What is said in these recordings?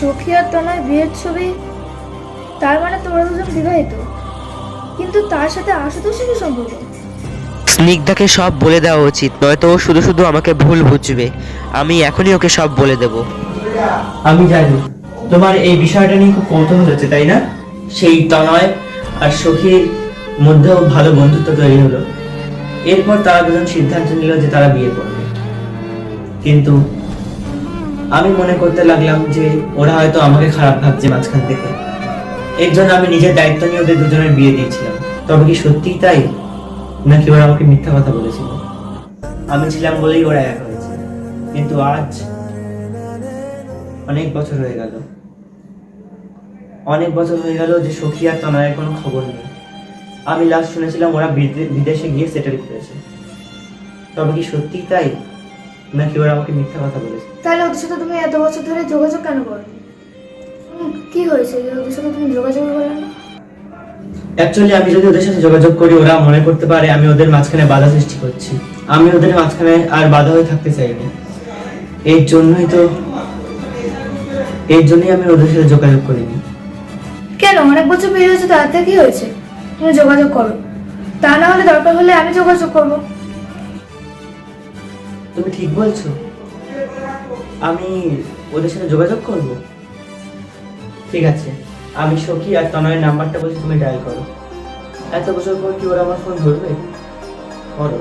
সখী আর তনয় বিয়ের ছবি, তার মানে তোমরা দুজন বিবাহিত। কিন্তু তার সাথে আশুতোষের কি সম্পর্ক? স্নিগ্ধাকে সব বলে দেওয়া উচিত, নয়তো ও শুধু শুধু আমাকে ভুল বুঝবে। আমি এখনই ওকে সব বলে দেব। আমি জানি। তোমার এই বিষয়টা নিয়ে খুব কৌতূহল হচ্ছে, তাই না? সেই তনয় আর সখীর মধ্যেও ভালো বন্ধুত্ব তৈরি হলো। এরপর তারা দুজন সিদ্ধান্ত নিল যে তারা বিয়ে করবে। কিন্তু আমি মনে করতে লাগলাম যে ওরা হয়তো আমাকে খারাপ ভাবছে মাঝখান থেকে। এর জন্য আমি নিজের দায়িত্ব নিয়ে ওদের দুজনের বিয়ে দিয়েছিলাম। তবে কি সত্যিই তাই? নাকি ওরা আমাকে মিথ্যা কথা বলেছিল? আমি ছিলাম বলেই ওরা এক হয়েছে। কিন্তু আজ অনেক বছর হয়ে গেল। অনেক বছর হয়ে গেল যে সখী আর তনয়ের কোনো খবর নেই। আমি লাস্ট শুনেছিলাম ওরা বিদে- বিদেশে গিয়ে সেটেল করেছে। তবে কি সত্যি তাই? নাকি ওরা আমাকে মিথ্যা কথা বলেছে? তাহলে ওদের সাথে তুমি এত বছর ধরে যোগাযোগ কেন করো? কি হয়েছে? ওদের সাথে তুমি যোগাযোগ করলে না? অ্যাকচুয়ালি আমি যদি ওদের সাথে যোগাযোগ করি ওরা মনে করতে পারে আমি ওদের মাঝখানে বাধা সৃষ্টি করছি। আমি ওদের মাঝখানে আর বাধা হয়ে থাকতে চাই না এর জন্যই তো এর জন্যই আমি ওদের সাথে যোগাযোগ করিনি। কেন? অনেক বছর বেরিয়ে হয়েছে তাতে কি হয়েছে? তুমি যোগাযোগ করো। তা না হলে দরকার হলে আমি যোগাযোগ করব। তুমি ঠিক বলছো। আমি ওদের সাথে যোগাযোগ করব? ঠিক আছে। আমি সখী আর তনয়ের নাম্বারটা বলছি তুমি ডায়াল করো। এত বছর পর কি ওরা আমার ফোন ধরবে? করো।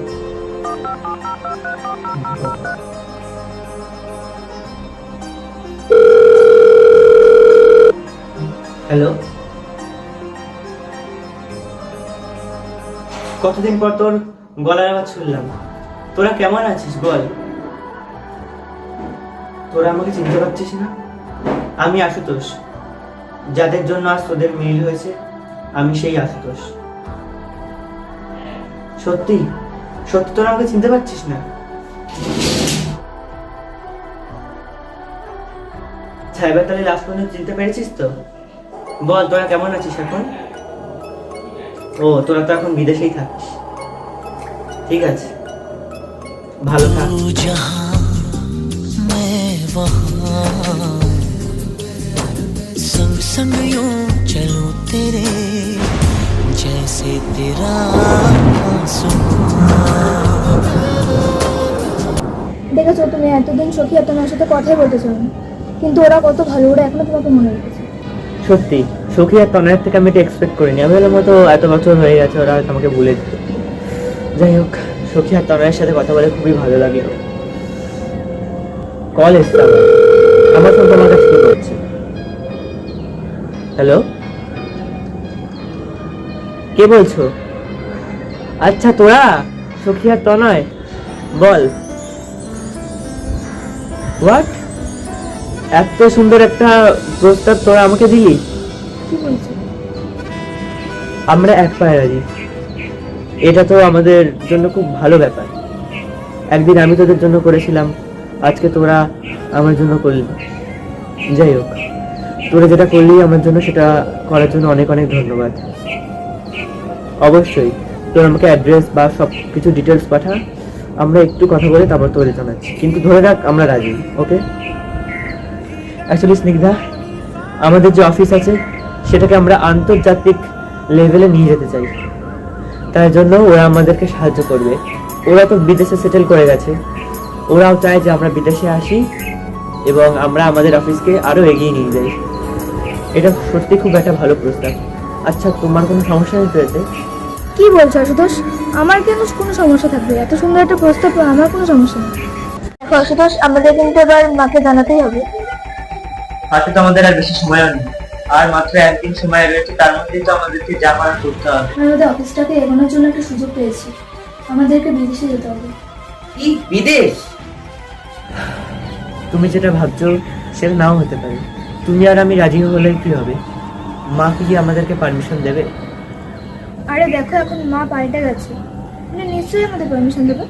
হ্যালো কতদিন পর তোর গলার আওয়াজ শুনলাম। তোরা কেমন আছিস বল। তোরা আমাকে চিনতে পারছিস না? আমি আশুতোষ। যাদের জন্য আজ তোদের মিল হয়েছে, আমি সেই আশুতোষ। সত্যি? সত্যি তোরা আমাকে চিনতে পারছিস না? সাইবার তাহলে লাস্ট পর্যন্ত চিনতে পেরেছিস তো? বল তোরা কেমন আছিস এখন ও তোরা তো এখন বিদেশেই থাকিস ঠিক আছে ভালো থাক तू जहां मैं वहां संग संग यूं चलूं तेरे जैसे तेरा দেখেছো তুমি এতদিন সখী আর তোমার সাথে কথাই বলতে চাও না কিন্তু ওরা কত ভালো ওরা এখনো তোমাকে মনে রেখেছে সত্যি, সখী আর তনয়ের থেকে আমি এটা এক্সপেক্ট করিনি। আমি ভাবলাম হয়তো এত বছর হয়ে গেছে, ওরা হয়তো আমাকে ভুলে যেত যাই হোক, সখী আর তনয়ের সাথে কথা বলে খুবই ভালো লাগল। কল এসছে আমার। ফোন তোমার কাছে কি করছে? হ্যালো কে বলছো? আচ্ছা তোরা? সখী আর তনয়? বল। হোয়াট এত সুন্দর একটা প্রস্তাব তোরা আমাকে দিলি? কি বলছো? আমরা এক পায়ে রাজি। এটা তো আমাদের জন্য খুব ভালো ব্যাপার। একদিন আমি তোদের জন্য করেছিলাম আজকে তোরা আমার জন্য করলি। যাই হোক তোরা যেটা করলি আমার জন্য সেটা করার জন্য অনেক অনেক ধন্যবাদ। অবশ্যই তোর আমাকে অ্যাড্রেস বা সব কিছু ডিটেলস পাঠা। আমরা একটু কথা বলে তারপর তোদের জানাচ্ছি। কিন্তু ধরে রাখ আমরা রাজি ওকে অ্যাকচুয়ালি স্নিগ্ধা আমাদের যে অফিস আছে সেটাকে আমরা আন্তর্জাতিক লেভেলে নিয়ে যেতে চাই। তাই জন্য ওরা আমাদেরকে সাহায্য করবে। ওরা তো বিদেশে সেটেল করে গেছে। ওরাও চায় যে আমরা বিদেশে আসি এবং আমরা আমাদের অফিসকে আরও এগিয়ে নিয়ে যাই। এটা সত্যি খুব একটা ভালো প্রস্তাব। আচ্ছা তোমার কোনো সমস্যা এতে কি বলছো আশুতোষ? আমার কেন কোনো সমস্যা থাকবে? এত সুন্দর একটা প্রস্তাব আমার কোনো সমস্যা নেই। দেখো আশুতোষ আমাদের কিন্তু এবার মাকে জানাতেই হবে। হাতে তো আমাদের আর বেশি সময়ও নেই। আর মাত্র একদিন সময় রয়েছে তার মধ্যেই তো আমাদেরকে যা করার করতে হবে। আমাদের অফিসটাকে এগোনোর জন্য একটা সুযোগ পেয়েছি। আমাদেরকে বিদেশে যেতে হবে। কি বিদেশ? তুমি যেটা ভাবছ সেটা নাও হতে পারে। তুমি আর আমি রাজি হলে কি হবে? মা কি আমাদেরকে পারমিশন দেবে? আরে দেখো এখন মা পাল্টে গেছে। মানে নিশ্চয়ই আমাদের পারমিশন দেবে।